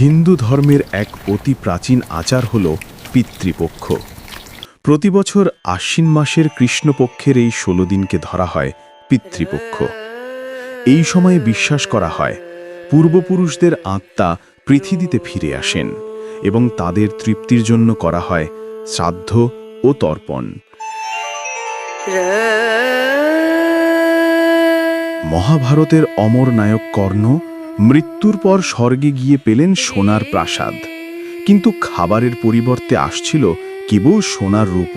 হিন্দু ধর্মের এক অতি প্রাচীন আচার হল পিতৃপক্ষ। প্রতি বছর আশ্বিন মাসের কৃষ্ণপক্ষের এই ষোলো দিনকে ধরা হয় পিতৃপক্ষ। এই সময়ে বিশ্বাস করা হয়, পূর্বপুরুষদের আত্মা পৃথিবীতে ফিরে আসেন এবং তাদের তৃপ্তির জন্য করা হয় শ্রাদ্ধ ও তর্পণ। মহাভারতের অমর নায়ক কর্ণ মৃত্যুর পর স্বর্গে গিয়ে পেলেন সোনার প্রাসাদ। কিন্তু খাবারের পরিবর্তে আসছিল কেবল সোনার রূপ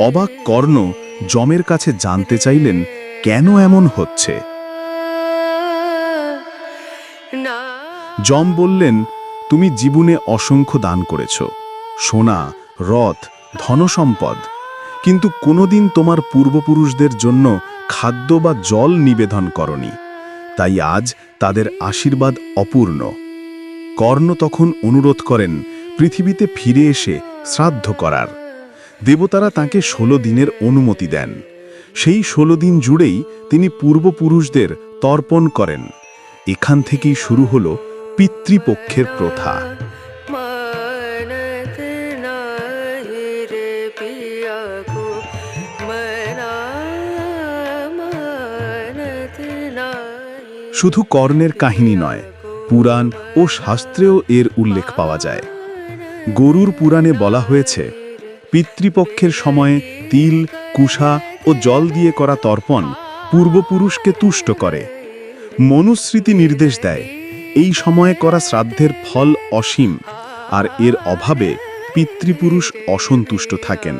অবাক কর্ণ যমের কাছে জানতে চাইলেন, কেন এমন হচ্ছে? যম বললেন, তুমি জীবনে অসংখ্য দান করেছ, সোনা, রথ, ধনসম্পদ। কিন্তু কোনোদিন তোমার পূর্বপুরুষদের জন্য খাদ্য বা জল নিবেদন করনি। তাই আজ তাদের আশীর্বাদ অপূর্ণ। কর্ণ তখন অনুরোধ করেন পৃথিবীতে ফিরে এসে শ্রাদ্ধ করার। দেবতারা তাকে ষোলো দিনের অনুমতি দেন। সেই ষোলো দিন জুড়েই তিনি পূর্বপুরুষদের তর্পণ করেন। এখান থেকেই শুরু হল পিতৃপক্ষের প্রথা। শুধু কর্ণের কাহিনী নয়, পুরাণ ও শাস্ত্রেও এর উল্লেখ পাওয়া যায়। গরুর পুরাণে বলা হয়েছে, পিতৃপক্ষের সময়ে তিল, কুষা ও জল দিয়ে করা তর্পণ পূর্বপুরুষকে তুষ্ট করে। মনুস্মৃতি নির্দেশ দেয়, এই সময়ে করা শ্রাদ্ধের ফল অসীম আর এর অভাবে পিতৃপুরুষ অসন্তুষ্ট থাকেন।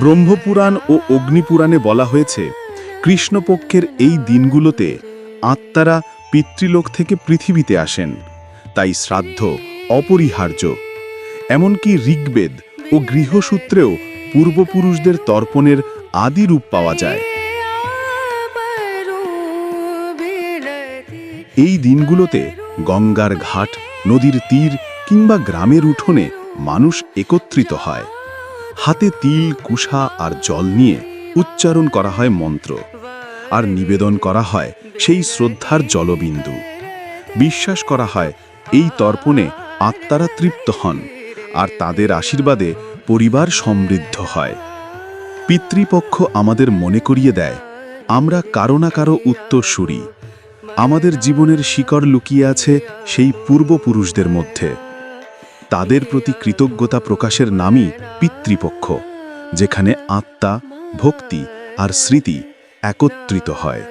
ব্রহ্মপুরাণ ও অগ্নিপুরাণে বলা হয়েছে, কৃষ্ণপক্ষের এই দিনগুলোতে আত্মারা পিতৃলোক থেকে পৃথিবীতে আসেন, তাই শ্রাদ্ধ অপরিহার্য। এমনকি ঋগ্বেদ ও গৃহসূত্রেও পূর্বপুরুষদের তর্পণের আদি রূপ পাওয়া যায়। এই দিনগুলোতে গঙ্গার ঘাট, নদীর তীর কিংবা গ্রামের উঠোনে মানুষ একত্রিত হয়। হাতে তিল, কুষা আর জল নিয়ে উচ্চারণ করা হয় মন্ত্র। আর নিবেদন করা হয় সেই শ্রদ্ধার জলবিন্দু। বিশ্বাস করা হয়, এই তর্পণে আত্মারা তৃপ্ত হন আর তাদের আশীর্বাদে পরিবার সমৃদ্ধ হয়। পিতৃপক্ষ আমাদের মনে করিয়ে দেয়, আমরা কারও না কারও উত্তরসূরি। আমাদের জীবনের শিকড় লুকিয়ে আছে সেই পূর্বপুরুষদের মধ্যে। তাদের প্রতি কৃতজ্ঞতা প্রকাশের নামই পিতৃপক্ষ, যেখানে আত্মা, ভক্তি আর স্মৃতি একত্রিত হয়।